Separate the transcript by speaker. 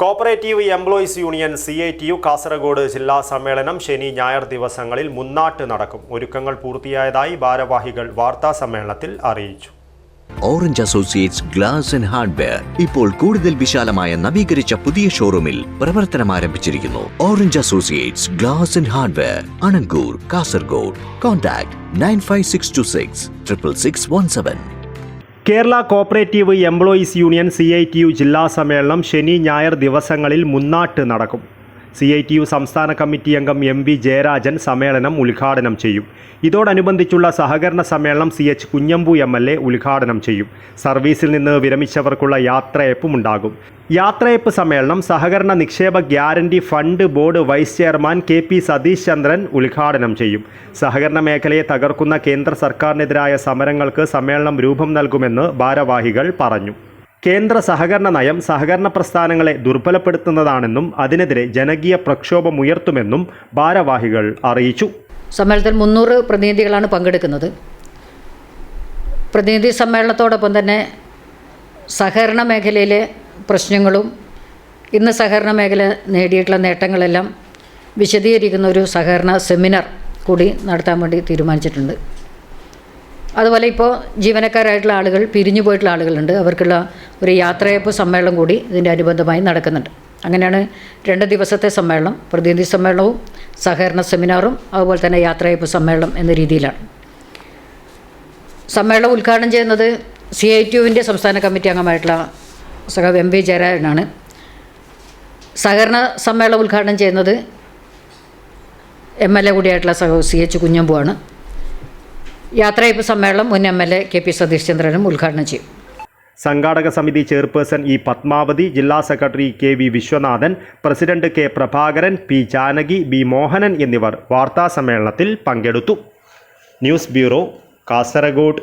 Speaker 1: Cooperative employees union C I T U Kasaragod ജില്ലാ സമ്മേളനം ശനി ഞായർ ദിവസങ്ങളിൽ മുന്നാട്ട് നടക്കും. ഒരുക്കങ്ങൾ പൂർത്തിയായതായി ഭാരവാഹികൾ വാർത്താ സമ്മേളനത്തിൽ അറിയിച്ചു.
Speaker 2: Orange associates glass and hardware ഇപ്പോൾ കൂടുതൽ വിശാലമായ നവീകരിച്ച പുതിയ ഷോറൂമിൽ പ്രവർത്തനം ആരംഭിച്ചിരിക്കുന്നു. Orange associates glass and hardware Anangoor Kasaragod contact nine five six two six triple six one seven
Speaker 1: Kerala cooperative employees union C I T U ജില്ലാ സമ്മേളനം ശനി ഞായർ ദിവസങ്ങളിൽ മുന്നാട്ട് നടക്കും. സി ഐ ടി യു സംസ്ഥാന കമ്മിറ്റി അംഗം എം വി ജയരാജൻ സമ്മേളനം ഉദ്ഘാടനം ചെയ്യും. ഇതോടനുബന്ധിച്ചുള്ള സഹകരണ സമ്മേളനം C H Kunhambu M L A ഉദ്ഘാടനം ചെയ്യും. സർവീസിൽ നിന്ന് വിരമിച്ചവർക്കുള്ള യാത്രയപ്പും ഉണ്ടാകും. യാത്രയപ്പ് സമ്മേളനം സഹകരണ നിക്ഷേപ guarantee fund board vice chairman K P Satheesh Chandran ഉദ്ഘാടനം ചെയ്യും. സഹകരണ മേഖലയെ തകർക്കുന്ന കേന്ദ്ര സർക്കാരിനെതിരായ സമരങ്ങൾക്ക് സമ്മേളനം രൂപം നൽകുമെന്ന് ഭാരവാഹികൾ പറഞ്ഞു. കേന്ദ്ര സഹകരണ നയം സഹകരണ പ്രസ്ഥാനങ്ങളെ ദുർബലപ്പെടുത്തുന്നതാണെന്നും അതിനെതിരെ ജനകീയ പ്രക്ഷോഭമുയർത്തുമെന്നും ഭാരവാഹികൾ അറിയിച്ചു.
Speaker 3: സമ്മേളനത്തിൽ മുന്നൂറ് പ്രതിനിധികളാണ് പങ്കെടുക്കുന്നത്. പ്രതിനിധി സമ്മേളനത്തോടൊപ്പം തന്നെ സഹകരണ മേഖലയിലെ പ്രശ്നങ്ങളും ഇന്ന് സഹകരണ മേഖല നേടിയിട്ടുള്ള നേട്ടങ്ങളെല്ലാം വിശദീകരിക്കുന്ന ഒരു സഹകരണ സെമിനാർ കൂടി നടത്താൻ വേണ്ടി തീരുമാനിച്ചിട്ടുണ്ട്. അതുപോലെ ഇപ്പോൾ ജീവനക്കാരായിട്ടുള്ള ആളുകൾ പിരിഞ്ഞു പോയിട്ടുള്ള ആളുകളുണ്ട്. അവർക്കുള്ള ഒരു യാത്രയപ്പ് സമ്മേളനം കൂടി ഇതിന്റെ അനുബന്ധമായി നടക്കുന്നുണ്ട്. അങ്ങനെയാണ് രണ്ട് ദിവസത്തെ സമ്മേളനം പ്രതിനിധി സമ്മേളനവും സഹകരണ സെമിനാറും അതുപോലെ തന്നെ യാത്രയപ്പ് സമ്മേളനം എന്ന രീതിയിലാണ്. സമ്മേളനം ഉദ്ഘാടനം ചെയ്യുന്നത് സി ഐ ടിയുവിന്റെ സംസ്ഥാന കമ്മിറ്റി അംഗമായിട്ടുള്ള സഹ എം വി ജയരാജനാണ്. സഹകരണ സമ്മേളനം ഉദ്ഘാടനം ചെയ്യുന്നത് എം എൽ എ കൂടിയായിട്ടുള്ള സഹ സി എച്ച് കുഞ്ഞമ്പുവാണ്. യാത്രയപ്പ് സമ്മേളനം മുൻ M L A K P Satheesh ചന്ദ്രനും ഉദ്ഘാടനം ചെയ്യും.
Speaker 1: സംഘാടക സമിതി ചെയർപേഴ്സൺ ഇ പത്മാവതി ജില്ലാ secretary K V Viswanathan president K Prabhakaran P Janaki B Mohanan എന്നിവർ വാർത്താ സമ്മേളനത്തിൽ പങ്കെടുത്തു. News bureau Kasaragod.